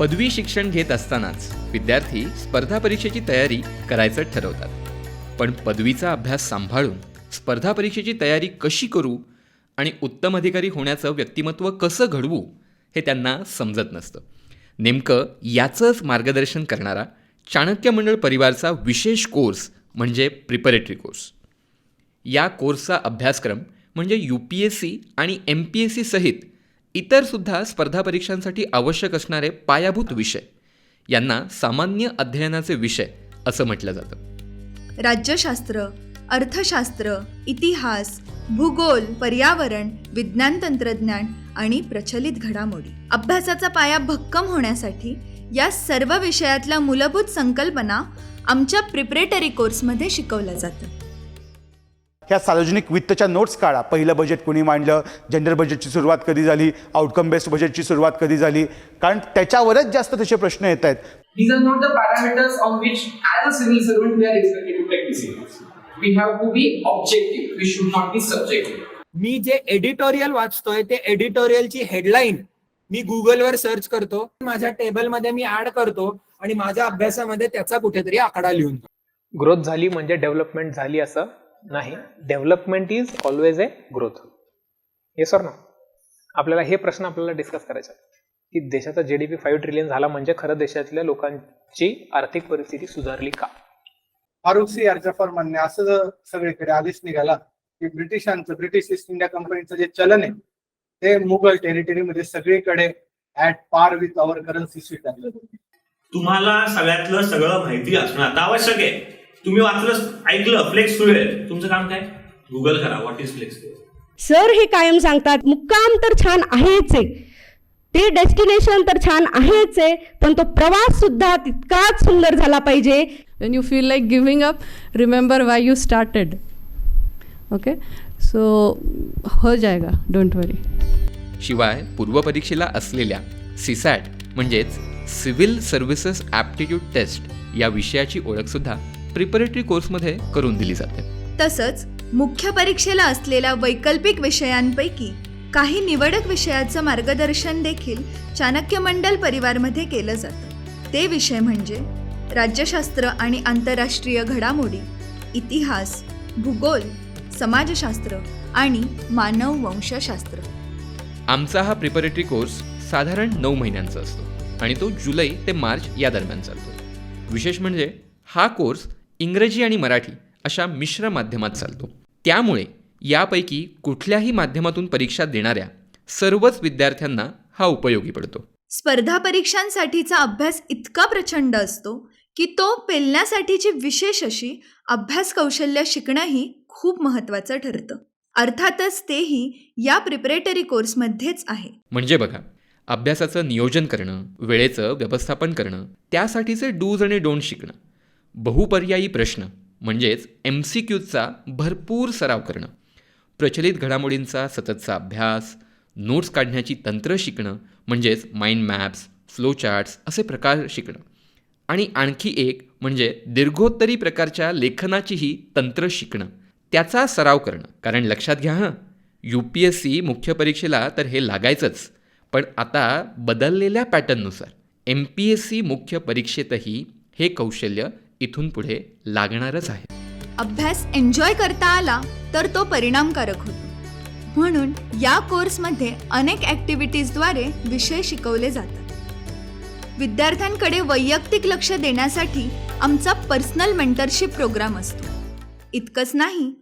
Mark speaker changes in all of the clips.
Speaker 1: पदवी शिक्षण घेत असतानाच विद्यार्थी स्पर्धा परीक्षेची तयारी करायचं ठरवतात. पण पदवीचा अभ्यास सांभाळून स्पर्धा परीक्षेची तयारी कशी करू आणि उत्तम अधिकारी होण्याचं व्यक्तिमत्व कसं घडवू हे त्यांना समजत नसतं. नेमकं याचंच मार्गदर्शन करणारा चाणक्य मंडळ परिवारचा विशेष कोर्स म्हणजे प्रिपरेटरी कोर्स. या कोर्सचा अभ्यासक्रम म्हणजे यू पी एस सी आणि एम पी एस सी सहित इतरसुद्धा स्पर्धा परीक्षांसाठी आवश्यक असणारे पायाभूत विषय यांना सामान्य अध्ययनाचे विषय असं म्हटलं जातं.
Speaker 2: राज्यशास्त्र अर्थशास्त्र इतिहास भूगोल पर्यावरण विज्ञान तंत्रज्ञान आणि प्रचलित घडामोडी. अभ्यासाचा पाया भक्कम होण्यासाठी या सर्व विषयातल्या मूलभूत संकल्पना आमच्या प्रिपरेटरी कोर्समध्ये शिकवल्या जातात.
Speaker 3: ह्या सार्वजनिक वित्तच्या नोट्स काढा पहिलं बजेट कोणी मांडलं जनरल बजेटची सुरुवात कधी झाली आउटकम बेस्ड बजेटची सुरुवात कधी झाली कारण त्याच्यावरच जास्त तसे प्रश्न येत आहेत
Speaker 4: These are not the parameters on which, as a civil servant, we are expected to take decisions. We have to be objective. We should not be subjective.
Speaker 5: मी जे एडिटोरियल वाचतोय ते एडिटोरियलची हेडलाईन मी गुगलवर सर्च करतो माझ्या टेबलमध्ये मी ऍड करतो आणि माझ्या अभ्यासामध्ये त्याचा कुठेतरी आकडा लिहून.
Speaker 6: ग्रोथ झाली म्हणजे डेव्हलपमेंट झाली असं नाही. Development is always a growth हे सर ना आपल्याला हे प्रश्न आपल्याला डिस्कस करायचे की देशाचा G D P five trillion झाला म्हणजे खरं देशातल्या लोकांची आर्थिक परिस्थिती सुधारली का?
Speaker 7: फारुख सी जफर म्हणणे असं जर सगळीकडे आधीच निघाला की ब्रिटिशांचं ब्रिटिश ईस्ट इंडिया कंपनीचं जे चलन आहे ते मुघल टेरिटरीमध्ये सगळीकडे at par with our currency स्वीकारलं
Speaker 8: तुम्हाला सगळ्यातलं सगळं माहिती असणं आता आवश्यक आहे. तुम्ही वाचलं ऐकलं फ्लेक्स सुळे तुमचं काम काय? गुगल करा व्हॉट इज फ्लेक्स
Speaker 9: सर हे कायम सांगतात मुक्काम तर छान आहेच आहे. ते डेस्टिनेशन तर छान आहेच आहे पण तो प्रवास सुद्धा तितकाच सुंदर झाला पाहिजे.
Speaker 10: When you feel like giving up remember why you started. Okay? So हो जाएगा don't worry.
Speaker 1: शिवाय पूर्वपरीक्षेला असलेल्या सिसॅट म्हणजेच सिव्हिल सर्व्हिसेस ॲप्टिट्यूड टेस्ट या विषयाची ओळखसुद्धा प्रिपरेटरी कोर्समध्ये करून दिली जाते.
Speaker 2: तसंच मुख्य परीक्षेला असलेल्या वैकल्पिक विषयांपैकी काही निवडक विषयाचं मार्गदर्शन देखील चाणक्य मंडल परिवारमध्ये केलं जातं. ते विषय म्हणजे राज्यशास्त्र आणि आंतरराष्ट्रीय घडामोडी इतिहास भूगोल समाजशास्त्र आणि मानव वंशशास्त्र.
Speaker 1: आमचा हा प्रिपरेटरी कोर्स साधारण नऊ महिन्यांचा असतो आणि तो जुलै ते मार्च या दरम्यान चालतो. विशेष म्हणजे हा कोर्स इंग्रजी आणि मराठी अशा मिश्र माध्यमात चालतो. त्यामुळे यापैकी कुठल्याही माध्यमातून परीक्षा देणाऱ्या सर्वच विद्यार्थ्यांना हा उपयोगी पडतो.
Speaker 2: स्पर्धा परीक्षांसाठीचा अभ्यास इतका प्रचंड असतो की तो पेलण्यासाठीची विशेष अशी अभ्यास कौशल्य शिकणंही खूप महत्त्वाचं ठरतं. अर्थातच तेही या प्रिपरेटरी कोर्समध्येच आहे.
Speaker 1: म्हणजे बघा अभ्यासाचं नियोजन करणं वेळेचं व्यवस्थापन करणं त्यासाठीचे डूज आणि डोंट शिकणं बहुपर्यायी प्रश्न म्हणजेच एम सी क्यूचा भरपूर सराव करणं प्रचलित घडामोडींचा सततचा अभ्यास नोट्स काढण्याची तंत्र शिकणं म्हणजेच माइंड मॅप्स फ्लो चार्ट्स असे प्रकार शिकणं. आणि आणखी एक म्हणजे दीर्घोत्तरी प्रकारच्या लेखनाचीही तंत्र शिकणं. त्याचा सराव करणं. कारण लक्षात घ्या हां. यू पी एस सी मुख्य परीक्षेला तर हे लागायचंच. पण आता बदललेल्या पॅटर्ननुसार एम पी एस सी मुख्य परीक्षेतही हे कौशल्य इथून पुढे लागणारच आहे.
Speaker 2: अभ्यास एन्जॉय करता आला तर तो परिणामकारक होतो. म्हणून या कोर्समध्ये अनेक ॲक्टिव्हिटीजद्वारे विषय शिकवले जातात. विद्यार्थ्यांकडे वैयक्तिक लक्ष देण्यासाठी आमचा पर्सनल मेंटरशिप प्रोग्राम असतो. इतकंच नाही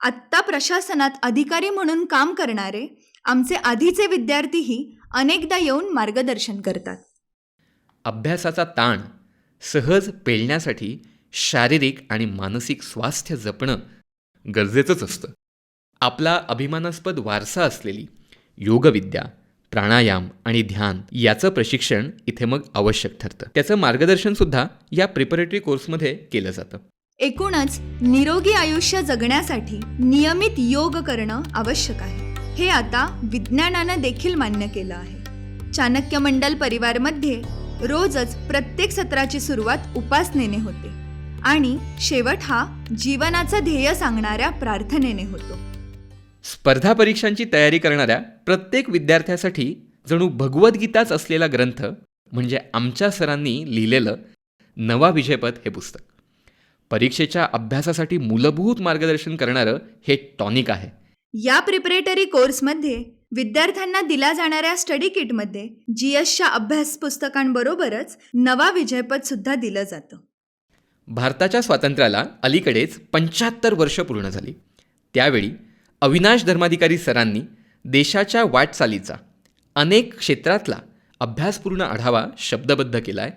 Speaker 2: आत्ता प्रशासनात अधिकारी म्हणून काम करणारे आमचे आधीचे विद्यार्थीही अनेकदा येऊन मार्गदर्शन करतात.
Speaker 1: अभ्यासाचा ताण सहज पेलण्यासाठी शारीरिक आणि मानसिक स्वास्थ्य जपणं गरजेचंच असतं. आपला अभिमानास्पद वारसा असलेली योगविद्या प्राणायाम आणि ध्यान याचं प्रशिक्षण इथे मग आवश्यक ठरतं. त्याचं मार्गदर्शनसुद्धा या प्रिपरेटरी कोर्समध्ये केलं जातं.
Speaker 2: एकूणच निरोगी आयुष्य जगण्यासाठी नियमित योग करणं आवश्यक आहे. हे आता विज्ञानानं देखील मान्य केलं आहे. चाणक्य मंडल परिवारमध्ये रोजच प्रत्येक सत्राची सुरुवात उपासनेने होते. आणि शेवट हा जीवनाचं ध्येय सांगणाऱ्या प्रार्थनेने होतो.
Speaker 1: स्पर्धा परीक्षांची तयारी करणाऱ्या प्रत्येक विद्यार्थ्यासाठी जणू भगवद्गीताच असलेला ग्रंथ म्हणजे आमच्या सरांनी लिहिलेलं नवा विजयपथ हे पुस्तक. परीक्षेच्या अभ्यासासाठी मूलभूत मार्गदर्शन करणारं हे टॉनिक आहे.
Speaker 2: या प्रिपरेटरी कोर्समध्ये विद्यार्थ्यांना दिल्या जाणाऱ्या स्टडी किटमध्ये जी एसच्या अभ्यास पुस्तकांबरोबरच नवा विजयपथ सुद्धा दिलं जातं.
Speaker 1: भारताच्या स्वातंत्र्याला अलीकडेच पंच्याहत्तर वर्ष पूर्ण झाली. त्यावेळी अविनाश धर्माधिकारी सरांनी देशाच्या वाटचालीचा अनेक क्षेत्रातला अभ्यासपूर्ण आढावा शब्दबद्ध केला आहे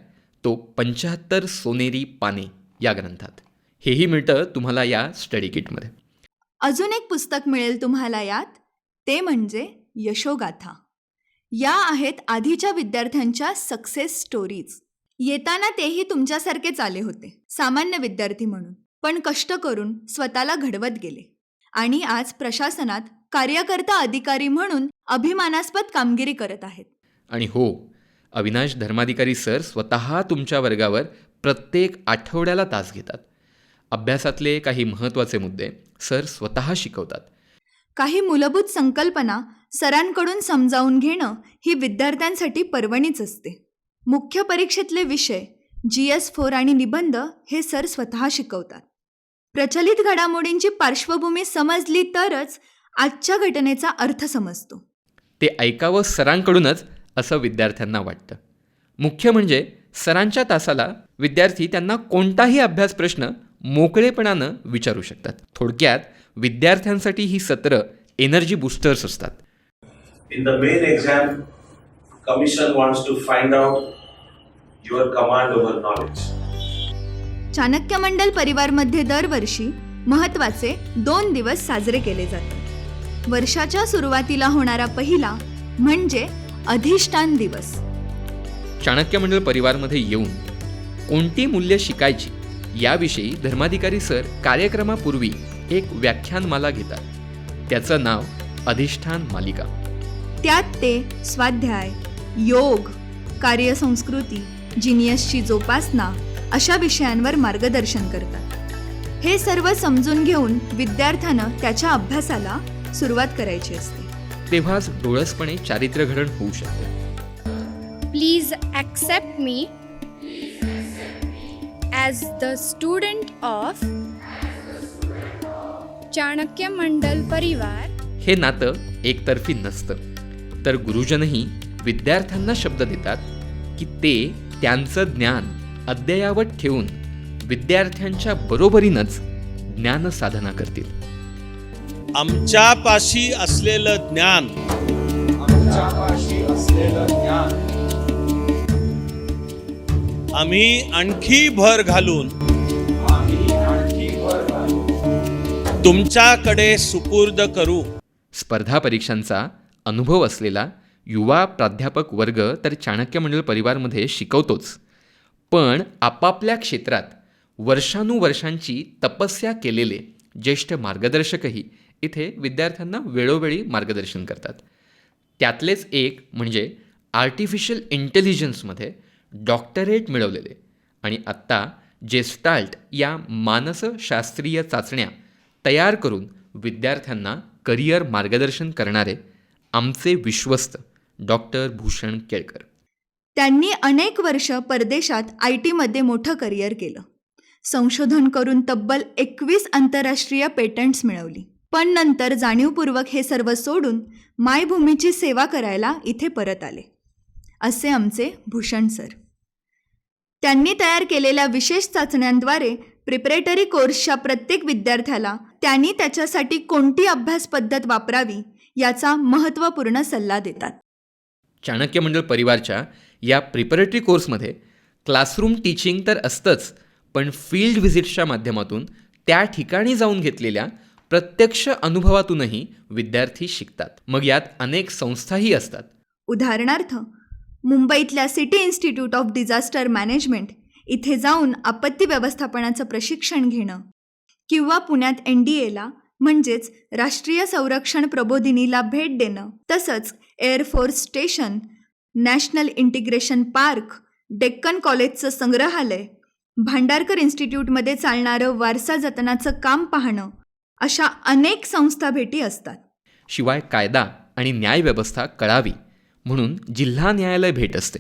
Speaker 1: तो पंच्याहत्तर सोनेरी पाने या ग्रंथात. हेही मिळतं तुम्हाला या स्टडी किटमध्ये.
Speaker 2: अजून एक पुस्तक मिळेल तुम्हाला यात. ते म्हणजे यशोगाथा. या आहेत आधीच्या विद्यार्थ्यांच्या सक्सेस स्टोरीज येताना तेही तुमच्यासारखेच आले होते सामान्य विद्यार्थी म्हणून. पण कष्ट करून स्वतःला घडवत गेले. आणि आज प्रशासनात कार्यकर्ता अधिकारी म्हणून अभिमानास्पद कामगिरी करत आहेत.
Speaker 1: आणि हो अविनाश धर्माधिकारी सर स्वतः तुमच्या वर्गावर प्रत्येक आठवड्याला तास घेतात. अभ्यासातले काही महत्त्वाचे मुद्दे सर स्वतः शिकवतात.
Speaker 2: काही मूलभूत संकल्पना सरांकडून समजावून घेणं ही विद्यार्थ्यांसाठी पर्वणीच असते. मुख्य परीक्षेतले विषय जी एस फोर आणि निबंध हे सर स्वतः शिकवतात. प्रचलित घडामोडींची पार्श्वभूमी समजली तरच आजच्या घटनेचा अर्थ समजतो.
Speaker 1: ते ऐकावं सरांकडूनच असं विद्यार्थ्यांना वाटतं. मुख्य म्हणजे सरांच्या तासाला विद्यार्थी त्यांना कोणताही अभ्यास प्रश्न मोकळेपणानं विचारू शकतात. थोडक्यात विद्यार्थ्यांसाठी ही सत्र एनर्जी बुस्टर्स असतात.
Speaker 11: In the main exam, Commission wants to find out your command over knowledge.
Speaker 2: Chanakya Mandal परिवारमध्ये दरवर्षी महत्त्वाचे दोन दिवस साजरे केले जातात. वर्षाच्या सुरुवातीला होणारा पहिला म्हणजे अधिष्ठान दिवस.
Speaker 1: चाणक्य मंडळ परिवारमध्ये येऊन कोणती मूल्य शिकायची याविषयी धर्माधिकारी सर कार्यक्रमापूर्वी एक व्याख्यानमाला घेतात. त्याचं नाव अधिष्ठान मालिका.
Speaker 2: त्यात ते स्वाध्याय योग कार्यसंस्कृती जिनियसची जोपासना अशा विषयांवर मार्गदर्शन करतात. हे सर्व समजून घेऊन विद्यार्थ्यानं त्याच्या अभ्यासाला सुरुवात करायची असते.
Speaker 1: तेव्हाच डोळसपणे चारित्र्य घडण होऊ शकते.
Speaker 12: Please accept me as the student of Chanakya Mandal Parivar
Speaker 1: हे नातं एकतर्फी नसतं. तर गुरुजनही विद्यार्थ्यांना शब्द देतात की ते त्यांचं ज्ञान अद्ययावत ठेवून विद्यार्थ्यांच्या बरोबरीनंच ज्ञानसाधना करतील.
Speaker 11: आमच्यापाशी असलेलं ज्ञान. आम्ही आणखी भर घालून तुमच्याकडे सुपूर्द करू.
Speaker 1: स्पर्धा परीक्षांचा अनुभव असलेला युवा प्राध्यापक वर्ग तर चाणक्य मंडळ परिवारमध्ये शिकवतोच. पण आपापल्या क्षेत्रात वर्षानुवर्षांची तपस्या केलेले ज्येष्ठ मार्गदर्शकही इथे विद्यार्थ्यांना वेळोवेळी मार्गदर्शन करतात. त्यातलेच एक म्हणजे आर्टिफिशियल इंटेलिजन्समध्ये डॉक्टरेट मिळवलेले आणि आत्ता जेस्टाल्ट या मानसशास्त्रीय चाचण्या तयार करून विद्यार्थ्यांना करिअर मार्गदर्शन करणारे आमचे विश्वस्त डॉक्टर भूषण केळकर.
Speaker 2: त्यांनी अनेक वर्ष परदेशात आय टीमध्ये मोठं करिअर केलं. संशोधन करून तब्बल एकवीस आंतरराष्ट्रीय पेटंट्स मिळवली. पण नंतर जाणीवपूर्वक हे सर्व सोडून मायभूमीची सेवा करायला इथे परत आले. असे आमचे भूषण सर. त्यांनी तयार केलेल्या विशेष चाचण्यांद्वारे प्रिपरेटरी कोर्सच्या प्रत्येक विद्यार्थ्याला त्यांनी त्याच्यासाठी कोणती अभ्यास पद्धत वापरावी याचा महत्त्वपूर्ण सल्ला देतात.
Speaker 1: चाणक्य मंडळ परिवारच्या या प्रिपरेटरी कोर्समध्ये क्लासरूम टीचिंग तर असतंच पण फील्ड व्हिजिट्सच्या माध्यमातून त्या ठिकाणी जाऊन घेतलेल्या प्रत्यक्ष अनुभवातूनही विद्यार्थी शिकतात. मग यात अनेक संस्थाही असतात.
Speaker 2: उदाहरणार्थ मुंबईतल्या city institute of disaster management इथे जाऊन आपत्ती व्यवस्थापनाचं प्रशिक्षण घेणं किंवा पुण्यात एन डी एला म्हणजेच राष्ट्रीय संरक्षण प्रबोधिनीला भेट देणं. तसंच air force station national integration park Deccan कॉलेजचं संग्रहालय भांडारकर इन्स्टिट्यूटमध्ये चालणारं वारसा जतनाचं काम पाहणं अशा अनेक संस्था भेटी असतात.
Speaker 1: शिवाय कायदा आणि न्यायव्यवस्था कळावी म्हणून जिल्हा न्यायालय भेट असते.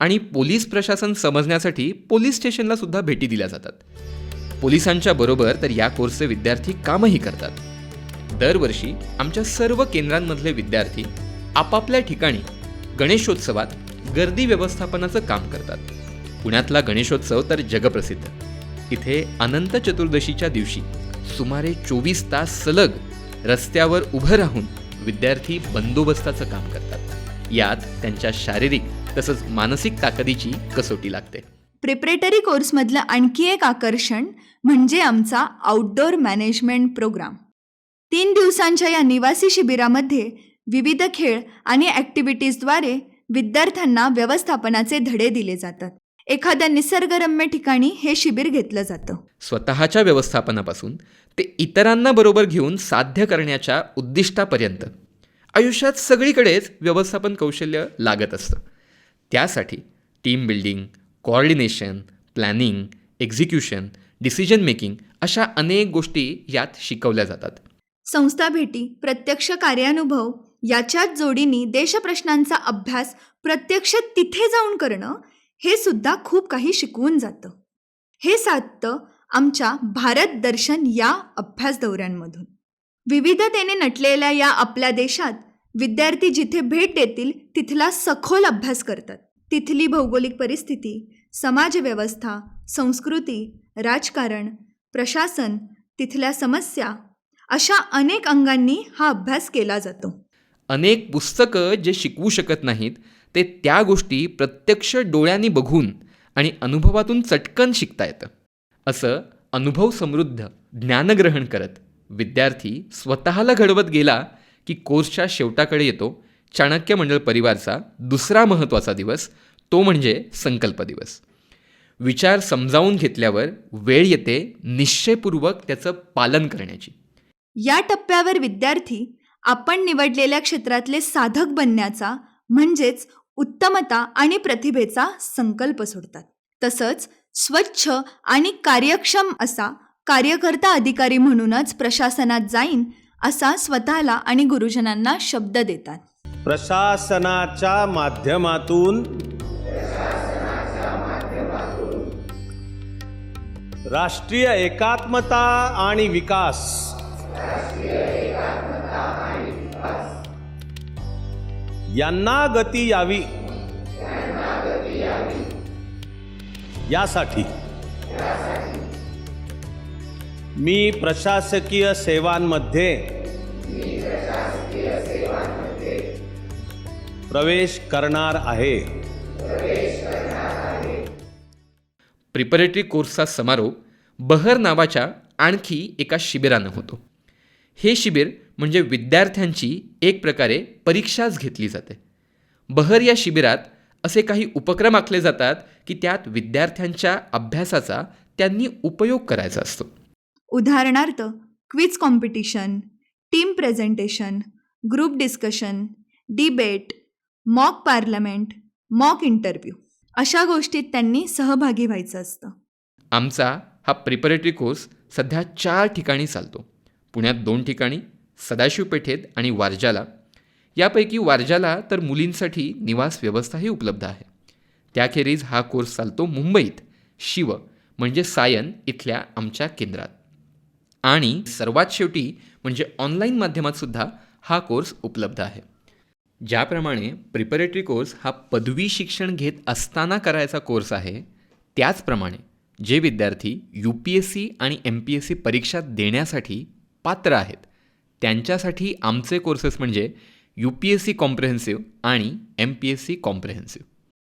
Speaker 1: आणि पोलीस प्रशासन समजण्यासाठी पोलीस स्टेशनला सुद्धा भेटी दिल्या जातात. पोलिसांच्या बरोबर तर या कोर्सचे विद्यार्थी कामही करतात. दरवर्षी आमच्या सर्व केंद्रांमधले विद्यार्थी आपापल्या ठिकाणी गणेशोत्सवात गर्दी व्यवस्थापनाचं काम करतात. पुण्यातला गणेशोत्सव तर जगप्रसिद्ध. इथे अनंत चतुर्दशीच्या दिवशी सुमारे चोवीस तास सलग रस्त्यावर उभं राहून विद्यार्थी बंदोबस्ताचं काम करतात. यात त्यांच्या शारीरिक तसंच मानसिक ताकदीची कसोटी लागते.
Speaker 2: प्रिपरेटरी कोर्समधलं आणखी एक आकर्षण म्हणजे आमचा आउटडोअर मॅनेजमेंट प्रोग्राम तीन दिवसांच्या या निवासी शिबिरामध्ये विविध खेळ आणि ॲक्टिव्हिटीजद्वारे विद्यार्थ्यांना व्यवस्थापनाचे धडे दिले जातात. एखाद्या निसर्गरम्य ठिकाणी हे शिबिर घेतलं जातं.
Speaker 1: स्वतःच्या व्यवस्थापनापासून ते इतरांना बरोबर घेऊन साध्य करण्याच्या उद्दिष्टापर्यंत. आयुष्यात सगळीकडेच व्यवस्थापन कौशल्य लागत असतं. त्यासाठी team building coordination planning execution decision making अशा अनेक गोष्टी यात शिकवल्या जातात.
Speaker 2: संस्था भेटी प्रत्यक्ष कार्यानुभव याच्याच जोडीने देशप्रश्नांचा अभ्यास प्रत्यक्ष तिथे जाऊन करणं हे सुद्धा खूप काही शिकवून जातं. हे साधतं आमच्या भारत दर्शन या अभ्यास दौऱ्यांमधून. विविधतेने नटलेल्या या आपल्या देशात विद्यार्थी जिथे भेट देतील तिथला सखोल अभ्यास करतात. तिथली भौगोलिक परिस्थिती समाजव्यवस्था संस्कृती राजकारण प्रशासन तिथल्या समस्या अशा अनेक अंगांनी हा अभ्यास केला जातो.
Speaker 1: अनेक पुस्तकं जे शिकवू शकत नाहीत ते त्या गोष्टी प्रत्यक्ष डोळ्यांनी बघून आणि अनुभवातून चटकन शिकता येतं. असं अनुभव समृद्ध ज्ञानग्रहण करत विद्यार्थी स्वतःला घडवत गेला की कोर्सच्या शेवटाकडे येतो चाणक्य मंडळ परिवारचा दुसरा महत्त्वाचा दिवस तो म्हणजे संकल्प दिवस. विचार समजावून घेतल्यावर वेळ येते निश्चयपूर्वक त्याचं पालन करण्याची.
Speaker 2: या टप्प्यावर विद्यार्थी आपण निवडलेल्या क्षेत्रातले साधक बनण्याचा म्हणजेच उत्तमता आणि प्रतिभेचा संकल्प सोडतात. तसंच स्वच्छ आणि कार्यक्षम असा कार्यकर्ता अधिकारी म्हणूनच प्रशासनात जाईन असा स्वतःला आणि गुरुजनांना शब्द देतात.
Speaker 11: प्रशासनाच्या माध्यमातून राष्ट्रीय एकात्मता आणि विकास. यांना गती यावी. यासाठी मी प्रशासकीय सेवांमध्ये प्रवेश करणार आहे.
Speaker 1: प्रिपरेटरी कोर्सचा समारोप बहर नावाच्या आणखी एका शिबिरानं होतो. हे शिबिर म्हणजे विद्यार्थ्यांची एक प्रकारे परीक्षाच घेतली जाते. बहर या शिबिरात असे काही उपक्रम आखले जातात की त्यात विद्यार्थ्यांच्या अभ्यासाचा त्यांनी उपयोग करायचा असतो.
Speaker 2: उदाहरणार्थ quiz competition team presentation group discussion debate mock parliament mock interview अशा गोष्टीत त्यांनी सहभागी व्हायचं असतं.
Speaker 1: आमचा हा प्रिपरेटरी कोर्स सध्या चार ठिकाणी चालतो. पुण्यात दोन ठिकाणी सदाशिव पेठेत आणि वारजाला. यापैकी वारजाला तर मुलींसाठी निवास व्यवस्थाही उपलब्ध आहे. त्याखेरीज हा कोर्स चालतो मुंबईत शिव म्हणजे सायन इथल्या आमच्या केंद्रात. आणि सर्वात शेवटी म्हणजे ऑनलाईन माध्यमात सुद्धा हा कोर्स उपलब्ध आहे. ज्याप्रमाणे प्रिपरेटरी कोर्स हा पदवी शिक्षण घेत असताना करायचा कोर्स आहे त्याचप्रमाणे जे विद्यार्थी यू पी एस सी आणि एम पी एस सी परीक्षा देण्यासाठी पात्र आहेत त्यांच्यासाठी आमचे कोर्सेस म्हणजे U P S C comprehensive आणि M P S C comprehensive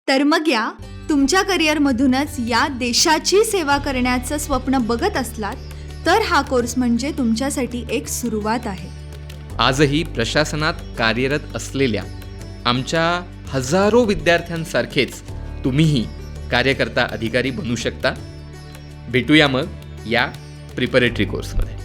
Speaker 2: तर मग या तुमच्या करिअरमधूनच या देशाची सेवा करण्याचं स्वप्न बघत असलात तर हा कोर्स म्हणजे तुमच्यासाठी एक सुरुवात आहे.
Speaker 1: आजही प्रशासनात कार्यरत असलेल्या आमच्या हजारो विद्यार्थ्यांसारखेच तुम्हीही कार्यकर्ता अधिकारी बनू शकता. भेटूया मग या प्रिपरेटरी कोर्समध्ये